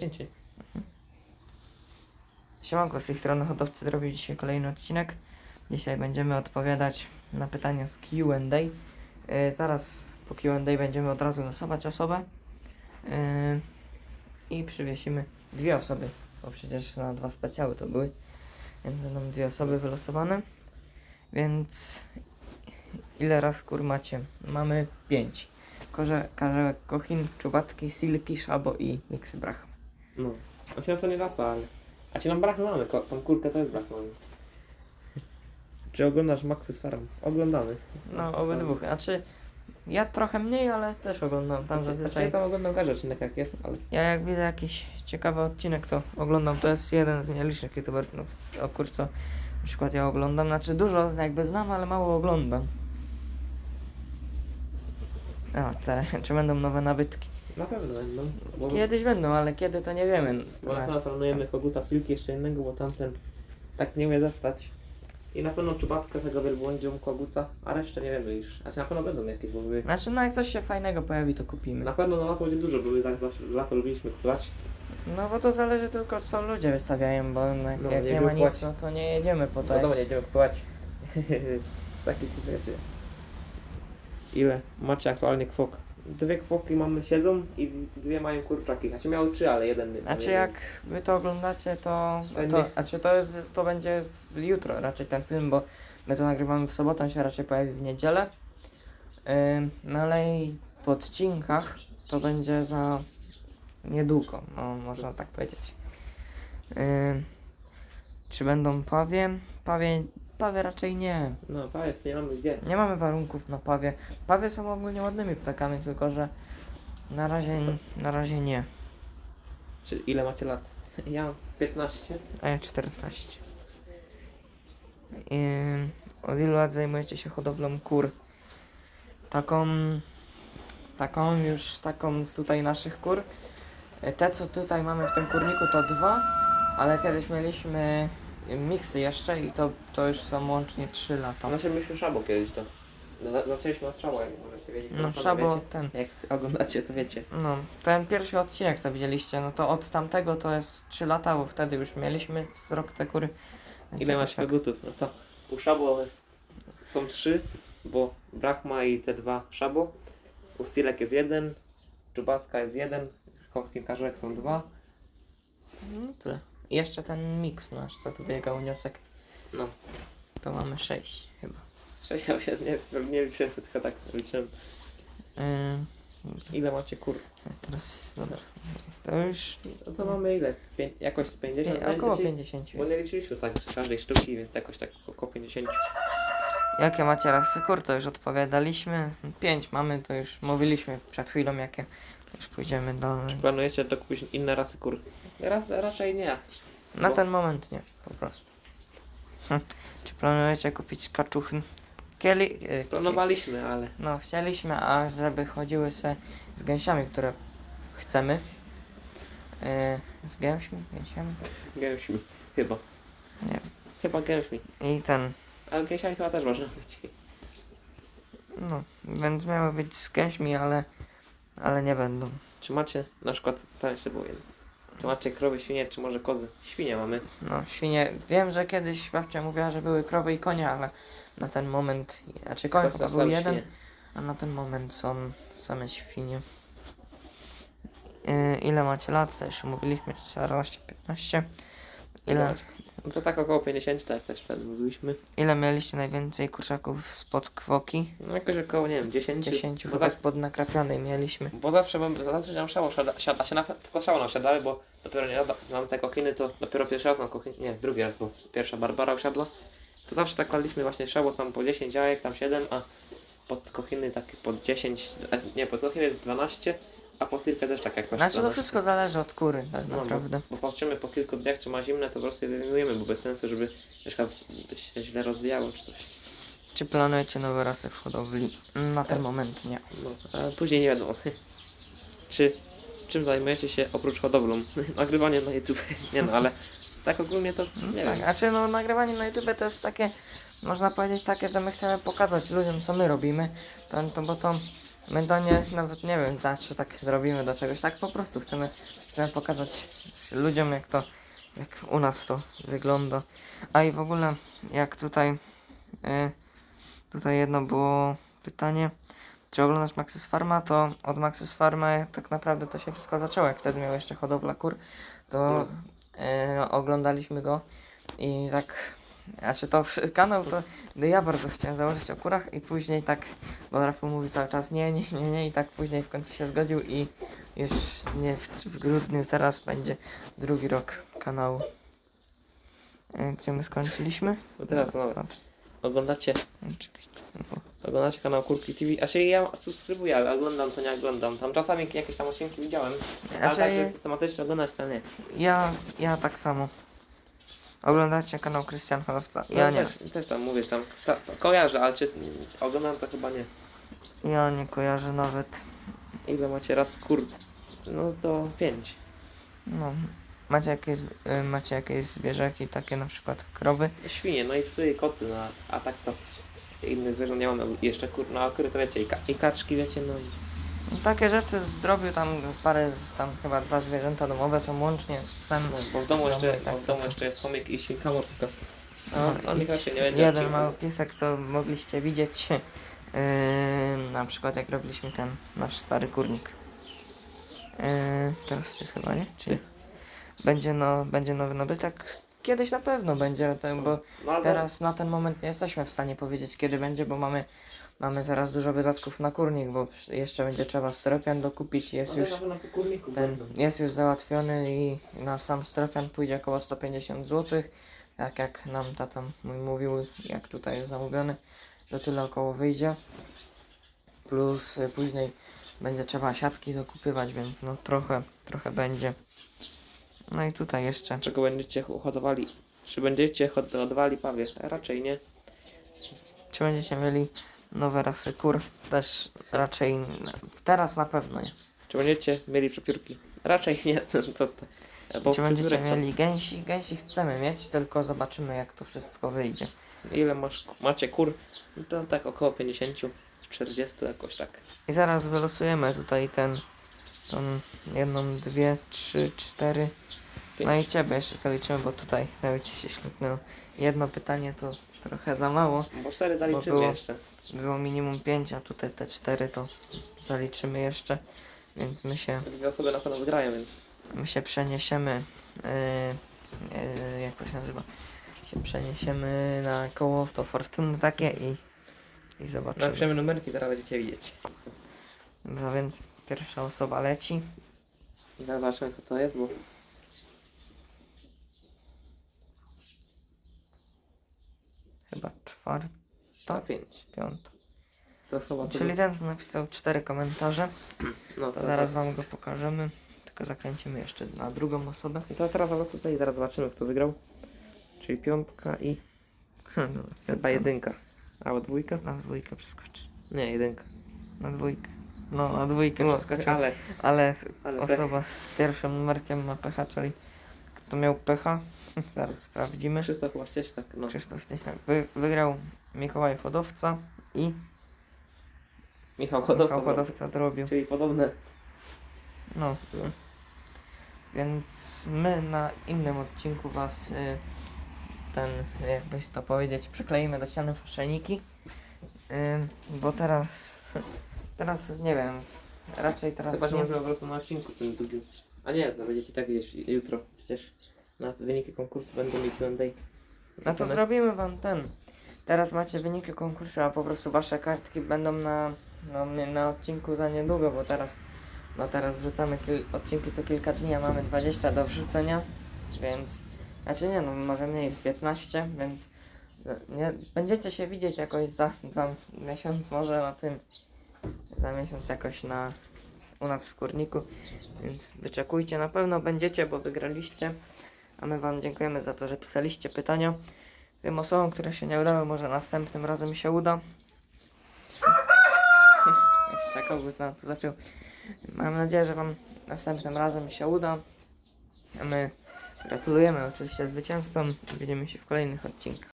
Cięcie. Siemanko, z tej strony hodowcy zrobił dzisiaj kolejny odcinek. Dzisiaj będziemy odpowiadać na pytania z Q&A. Yy, zaraz po Q&A będziemy od razu losować osobę. Yy, I przywiesimy dwie osoby, bo przecież na dwa specjały to były. Więc będą dwie osoby wylosowane. Więc ile raz kur macie? Mamy pięć. Korze, karzełek, kochin, czubatki, silki, szabo i miksbrach. No. A się to nie rasa, ale... A ci nam brak mamy, ko- tą kurkę to jest brak mamy. Czy oglądasz Maxy z Farm? Oglądamy. No, obydwu. Znaczy, ja trochę mniej, ale też oglądam tam Znaczy, zazwyczaj. ja tam oglądam każdy odcinek jak jest, ale... Ja jak widzę jakiś ciekawy odcinek, to oglądam. To jest jeden z nielicznych youtuberów, no, o kurco. Na przykład ja oglądam, znaczy dużo jakby znam, ale mało oglądam. A, te, czy będą nowe nabytki? Na pewno będą. Bo, Kiedyś będą, ale kiedy to nie wiemy. bo na pewno planujemy koguta z wilki jeszcze innego, bo tamten tak nie umie zapytać. I na pewno czubatkę tego wielbłądzią koguta, a resztę nie wiemy już. Znaczy na pewno będą jakieś, bo były... Znaczy, no jak coś się fajnego pojawi, to kupimy. Na pewno na lato będzie dużo, były tak zawsze, lato lubiliśmy kupować. No bo to zależy tylko co ludzie wystawiają, bo no, jak No, nie, nie ma nic, no to nie jedziemy po to. Wiadomo, nie będziemy kupować. Takich rzeczy. Ile macie aktualnie kwok? Dwie kwoki mamy siedzą i dwie mają kurczaki. Znaczy miały trzy, ale jeden. Znaczy jak wy to oglądacie, to, to nie- znaczy to jest, to będzie w- jutro raczej ten film, bo my to nagrywamy w sobotę, on się raczej pojawi w niedzielę. Ym, no ale i po odcinkach to będzie za niedługo, no można tak powiedzieć. Ym, czy będą pawie? Pawie, pawie raczej nie. No powiedz, nie mamy gdzie. Nie mamy warunków na pawie. Pawie są ogólnie ładnymi ptakami, tylko że na razie, na razie nie. Czy ile macie lat? Ja mam 15. A ja 14. Ym, od ilu lat zajmujecie się hodowlą kur? Taką, taką już, taką z tutaj naszych kur. E, Te co tutaj mamy w tym kurniku to dwa, ale kiedyś mieliśmy miksy jeszcze i to, to już są łącznie 3 lata. Znaczy myśmy szabo kiedyś to. Za- Zaczęliśmy od szabo, jak możecie wiedzieć. No pewno szabo wiecie. ten. Jak oglądacie, to wiecie. No, ten pierwszy odcinek co widzieliście, no to od tamtego to jest 3 lata, bo wtedy już mieliśmy wzrok te kury. Więc Ile jakoś macie tak. kogutów? No to u szabo jest, są trzy, bo Brahma i te dwa szabo. U Stilek jest jeden, Czubatka jest jeden, Karzełek są dwa. No tyle. Jeszcze ten miks nasz, co tu biega uniosek, No, to mamy 6 chyba. sześć, ja się nie, nie liczyłem, tylko tak liczyłem. Yy, Ile macie kur? teraz, dobra. To już No to mamy ile? Z pię- jakoś z 50? pię- około Dzisiaj- 50 Bo nie jest. liczyliśmy tak z każdej sztuki, więc jakoś tak około 50. Jakie macie rasy kur, to już odpowiadaliśmy. 5 mamy, to już mówiliśmy przed chwilą jakie. Już pójdziemy dalej. Planujecie to kupić inne rasy kur? Raz, raczej nie. Na ten moment nie, po prostu. Hm. Czy planujecie kupić kaczuchy? Kieli, yy, Planowaliśmy, ale No, chcieliśmy, a żeby chodziły se z gęsiami, które chcemy. Yy, z gęśmi, gęsiami. gęśmi. Chyba. Nie wiem. Chyba gęśmi. I ten, Ale gęsiami chyba też można być. no, więc miały być z gęśmi, ale, ale nie będą. Czy macie, na przykład, to jeszcze było jedno. Czy macie krowy, świnie, czy może kozy? Świnie mamy. No, świnie, wiem, że kiedyś babcia mówiła, że były krowy i konie, ale na ten moment, znaczy koń chyba był jeden, świnie. a na ten moment są same świnie. Yy, ile macie lat? To już mówiliśmy, 14, 15. Ile, No to tak około 50, tak też wtedy mówiliśmy. ile mieliście najwięcej kurczaków spod kwoki? No jakoś około, nie wiem, 10. 10 bo, chyba tak, spod nakrapionej mieliśmy. bo zawsze mam, zawsze nam szało siada, siada się na, tylko szało nam siadały, bo dopiero nie mam te kokiny, to dopiero pierwszy raz na kokiny, nie, drugi raz, bo pierwsza Barbara usiadła. To zawsze tak kładliśmy właśnie szało tam po 10 jajek, tam 7, a pod kokiny takie po 10, a nie, pod kokiny 12, a po też tak jakoś Znaczy to 12. wszystko zależy od kury, tak No, naprawdę. Bo, bo patrzymy po kilku dniach, czy ma zimne, to po prostu je wyjmujemy, bo bez sensu, żeby się źle rozwijało czy coś. Czy planujecie nowe rasy w hodowli? Na ten moment nie. No, a później nie wiadomo. czy czym zajmujecie się oprócz hodowlą? Nagrywanie na YouTube. nie no, ale tak ogólnie to nie tak, wiem. znaczy no nagrywanie na YouTube to jest takie, można powiedzieć takie, że my chcemy pokazać ludziom co my robimy, to, to bo to my to nie jest nawet nie wiem, znaczy tak robimy do czegoś, tak po prostu chcemy, chcemy pokazać ludziom, jak to, jak u nas to wygląda. A i w ogóle, jak tutaj, y, tutaj jedno było pytanie, czy oglądasz Maxis Farma, to od Maxis Farma tak naprawdę to się wszystko zaczęło, jak wtedy miał jeszcze hodowla kur, to y, oglądaliśmy go i tak, znaczy to kanał to ja bardzo chciałem założyć o kurach i później tak, bo Rafał mówi cały czas nie, nie, nie, nie i tak później w końcu się zgodził i już nie w, w grudniu teraz będzie drugi rok kanału. E, Gdzie my skończyliśmy? Bo teraz no, Dobra. oglądacie, Czekaj. O, oglądacie kanał Kurki TV. A się ja subskrybuję, ale oglądam to nie oglądam. Tam czasami jakieś tam odcinki widziałem. Ale Znaczy, tak, systematycznie oglądać to nie. ja, ja tak samo. Oglądacie kanał Krystian Hodowca? No, Ja nie. Też, też tam mówisz tam. Ta, kojarzę, ale czy oglądam to chyba nie. Ja nie kojarzę nawet. Ile macie raz kur? No to pięć. No. Macie jakieś, y, macie jakieś zwierzaki, takie na przykład krowy? Świnie, no i psy, i koty, no a tak to innych zwierząt nie mamy. Jeszcze kur, no a kury to wiecie, i, ka- i kaczki wiecie, no i... No, takie rzeczy zdrowiu tam parę, z- tam chyba dwa zwierzęta domowe są łącznie z psem. No, bo w domu jeszcze, tak, bo w domu tak. jeszcze jest chomik i świnka morska. No, No, on i- raczej nie będzie Jeden odcinku. mały piesek, co mogliście widzieć, yy, na przykład jak robiliśmy ten nasz stary kurnik. Yy, teraz ty chyba, nie? Czy będzie, no, będzie nowy nabytek? Kiedyś na pewno będzie, to, bo No, ale teraz na ten moment nie jesteśmy w stanie powiedzieć kiedy będzie, bo mamy, mamy teraz dużo wydatków na kurnik, bo jeszcze będzie trzeba stropian dokupić, jest już ten jest już załatwiony i na sam stropian pójdzie około 150 zł. Tak jak nam tata mój mówił, jak tutaj jest zamówiony, że tyle około wyjdzie. Plus y, później będzie trzeba siatki dokupywać, więc no trochę, trochę będzie. No i tutaj jeszcze. Czego będziecie hodowali? Czy będziecie hodowali pawie? Raczej nie. Czy będziecie mieli nowe rasy kur? Też raczej teraz na pewno nie. Czy będziecie mieli przepiórki? Raczej nie. To, to, to. Bo Czy będziecie to- mieli gęsi? Gęsi chcemy mieć, tylko zobaczymy jak to wszystko wyjdzie. Ile masz, macie kur? No to tak około 50, 40 jakoś tak. I zaraz wylosujemy tutaj ten, tą jedną, dwie, trzy, cztery. Pięć. No i ciebie jeszcze zaliczymy, bo tutaj nawet ci się ślubnęło. Jedno pytanie to trochę za mało. Bo 4 zaliczymy było- jeszcze. Było minimum pięć, a tutaj te cztery to zaliczymy jeszcze. Więc my się, Dwie osoby na pewno wygrają, więc my się przeniesiemy, yy, yy, jak to się nazywa? Się przeniesiemy na koło w to fortuny takie i, i zobaczymy. napiszemy numerki, teraz będziecie widzieć. No więc pierwsza osoba leci. I zobaczymy kto to jest, bo Chyba czwarta, to 5. piąta. To chyba to Czyli ten, napisał cztery komentarze, No to zaraz wam go pokażemy. Tylko zakręcimy jeszcze na drugą osobę. I to teraz prostu tutaj zaraz zobaczymy kto wygrał. Czyli piątka i chyba jedynka. Albo dwójka? Na dwójkę przeskoczy. Nie, jedynka. Na dwójkę. No, na dwójkę No, przeskoczył. ale Ale ale osoba z pierwszym numerkiem ma pecha, czyli kto miał pecha, zaraz sprawdzimy. Krzysztof chyba ścież tak, no. Krzysztof Cieślak wy, wygrał Mikołaj Hodowca i Michał Hodowca. Michał Hodowca drobił. Czyli podobne. No. Więc my na innym odcinku was y, ten, jakbyś to powiedzieć, przykleimy do ściany faszyniki. Y, bo teraz, teraz nie wiem, raczej teraz Chyba, że nie, możemy po prostu na odcinku tym drugim. A nie, to będziecie tak gdzieś jutro. Przecież na wyniki konkursu będą mieć Q&A. No to zrobimy wam ten. Teraz macie wyniki konkursu, a po prostu wasze kartki będą na, no, na odcinku za niedługo, bo teraz, no teraz wrzucamy odcinki co kilka dni, a mamy 20 do wrzucenia, więc, znaczy nie no, może mniej z 15, więc nie, będziecie się widzieć jakoś za dwa miesiąc, może na tym, za miesiąc jakoś na, u nas w Kurniku, więc wyczekujcie, na pewno będziecie, bo wygraliście. A my Wam dziękujemy za to, że pisaliście pytania. Tym osobom, które się nie udały, może następnym razem się uda. Jeszcze na to zapiął. Mam nadzieję, że Wam następnym razem się uda. My gratulujemy oczywiście zwycięzcom widzimy się w kolejnych odcinkach.